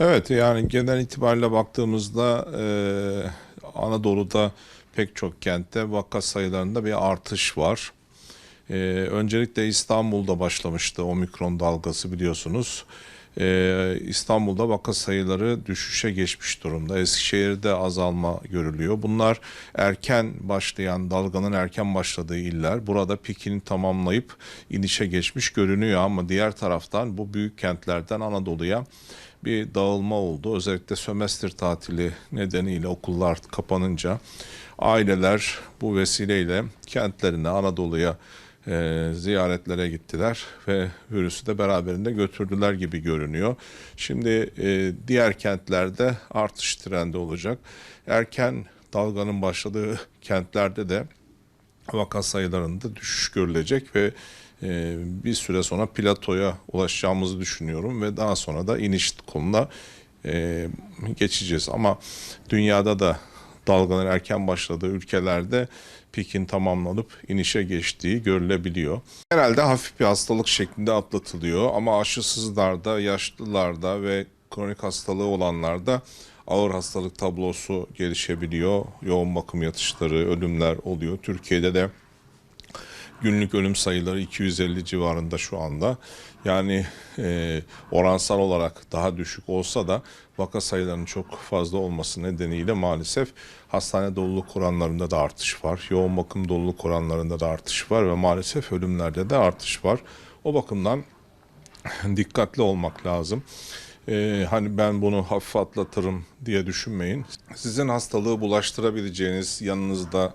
Evet yani genel itibariyle baktığımızda e, Anadolu'da pek çok kentte vaka sayılarında bir artış var. E, öncelikle İstanbul'da başlamıştı omikron dalgası biliyorsunuz. E, İstanbul'da vaka sayıları düşüşe geçmiş durumda. Eskişehir'de azalma görülüyor. Bunlar erken başlayan, dalganın erken başladığı iller. Burada pikini tamamlayıp inişe geçmiş görünüyor ama diğer taraftan bu büyük kentlerden Anadolu'ya bir dağılma oldu. Özellikle sömestr tatili nedeniyle okullar kapanınca aileler bu vesileyle kentlerine, Anadolu'ya e, ziyaretlere gittiler ve virüsü de beraberinde götürdüler gibi görünüyor. Şimdi e, diğer kentlerde artış trendi olacak. Erken dalganın başladığı kentlerde de vaka sayılarında düşüş görülecek ve e, bir süre sonra platoya ulaşacağımızı düşünüyorum ve daha sonra da iniş konuna e, geçeceğiz. Ama dünyada da dalganın erken başladığı ülkelerde pikin tamamlanıp inişe geçtiği görülebiliyor. Genelde hafif bir hastalık şeklinde atlatılıyor ama aşısızlarda, yaşlılarda ve kronik hastalığı olanlarda ağır hastalık tablosu gelişebiliyor. Yoğun bakım yatışları, ölümler oluyor. Türkiye'de de günlük ölüm sayıları 250 civarında şu anda. Yani e, oransal olarak daha düşük olsa da vaka sayılarının çok fazla olması nedeniyle maalesef hastane doluluk oranlarında da artış var. Yoğun bakım doluluk oranlarında da artış var ve maalesef ölümlerde de artış var. O bakımdan dikkatli olmak lazım. Ee, hani ben bunu hafif atlatırım diye düşünmeyin. Sizin hastalığı bulaştırabileceğiniz yanınızda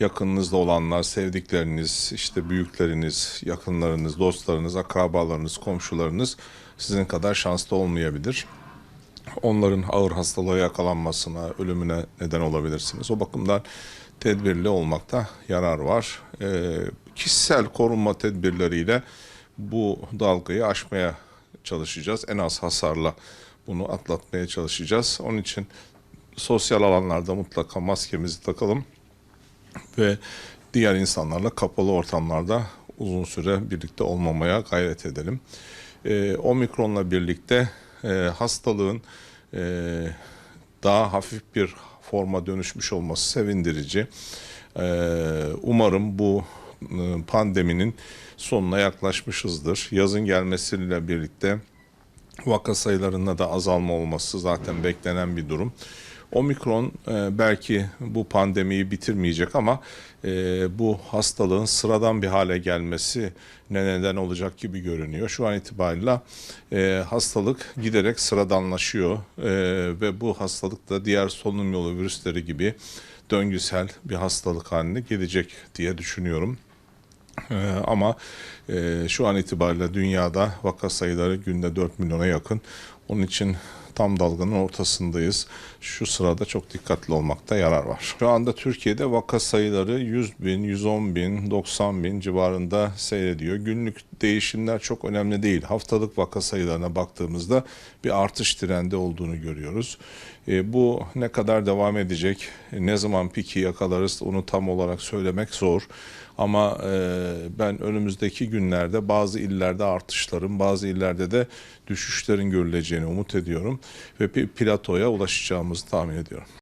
yakınınızda olanlar, sevdikleriniz, işte büyükleriniz, yakınlarınız, dostlarınız, akrabalarınız, komşularınız sizin kadar şanslı olmayabilir. Onların ağır hastalığa yakalanmasına, ölümüne neden olabilirsiniz. O bakımdan tedbirli olmakta yarar var. Ee, kişisel korunma tedbirleriyle bu dalgayı aşmaya çalışacağız. En az hasarla bunu atlatmaya çalışacağız. Onun için sosyal alanlarda mutlaka maskemizi takalım ve diğer insanlarla kapalı ortamlarda uzun süre birlikte olmamaya gayret edelim. Ee, omikronla birlikte e, hastalığın e, daha hafif bir forma dönüşmüş olması sevindirici. Ee, umarım bu e, pandeminin sonuna yaklaşmışızdır. Yazın gelmesiyle birlikte vaka sayılarında da azalma olması zaten beklenen bir durum. Omikron e, belki bu pandemiyi bitirmeyecek ama e, bu hastalığın sıradan bir hale gelmesi ne neden olacak gibi görünüyor. Şu an itibariyle e, hastalık giderek sıradanlaşıyor e, ve bu hastalık da diğer solunum yolu virüsleri gibi döngüsel bir hastalık haline gelecek diye düşünüyorum. Ee, ama e, şu an itibariyle dünyada vaka sayıları günde 4 milyona yakın. Onun için tam dalganın ortasındayız. Şu sırada çok dikkatli olmakta yarar var. Şu anda Türkiye'de vaka sayıları 100 bin, 110 bin, 90 bin civarında seyrediyor. Günlük değişimler çok önemli değil. Haftalık vaka sayılarına baktığımızda bir artış trendi olduğunu görüyoruz. E, bu ne kadar devam edecek, ne zaman piki yakalarız onu tam olarak söylemek zor. Ama e, ben önümüzdeki günlerde bazı illerde artışların, bazı illerde de düşüşlerin görüleceğini umut ediyorum ve bir platoya ulaşacağımızı tahmin ediyorum.